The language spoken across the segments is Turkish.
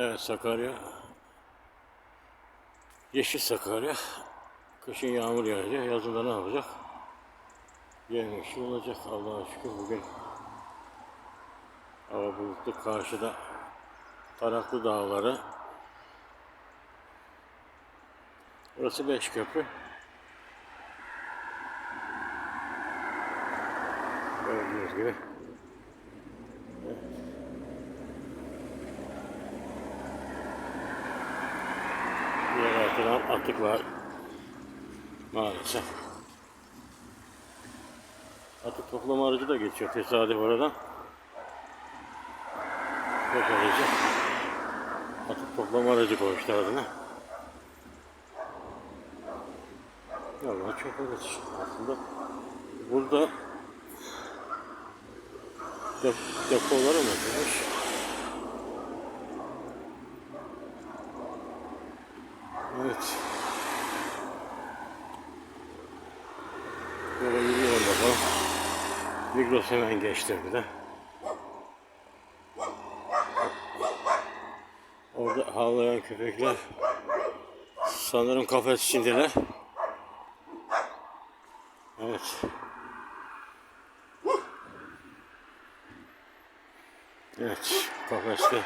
Evet Sakarya. Yeşil Sakarya. Kışın yağmur yağacak. Yazında ne yapacak? Yemişi olacak Allah'a şükür bugün. Hava bulutlu karşıda Taraklı Dağları. Burası Beşköprü. Gördüğünüz gibi. Diğer arkadan atık var. Maalesef. Atık toplama aracı da geçiyor tesadüf oradan. Yok aracı. Atık toplama aracı koymuşlar adına. Vallahi çok aracı aslında. Burada dep depoları mı Evet. Böyle yürüyorum bakalım. Migros hemen geçti bir de. Orada havlayan köpekler sanırım kafes içindeler. Evet. Evet, kafeste.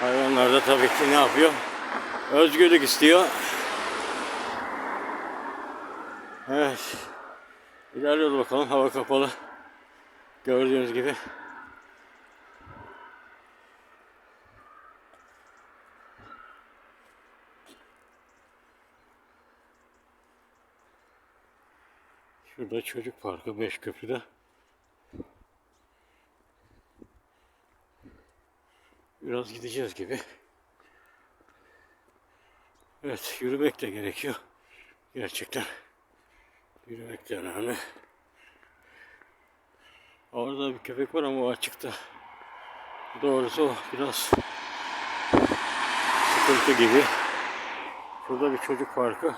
Hayvanlar da tabii ki ne yapıyor? Özgürlük istiyor. Evet. İlerliyoruz bakalım. Hava kapalı. Gördüğünüz gibi. Şurada çocuk parkı Beşköprü'de. Biraz gideceğiz gibi. Evet, yürümek de gerekiyor. Gerçekten. Yürümek de önemli. Orada bir köpek var ama o açıkta. Doğrusu biraz sıkıntı gibi. Şurada bir çocuk parkı.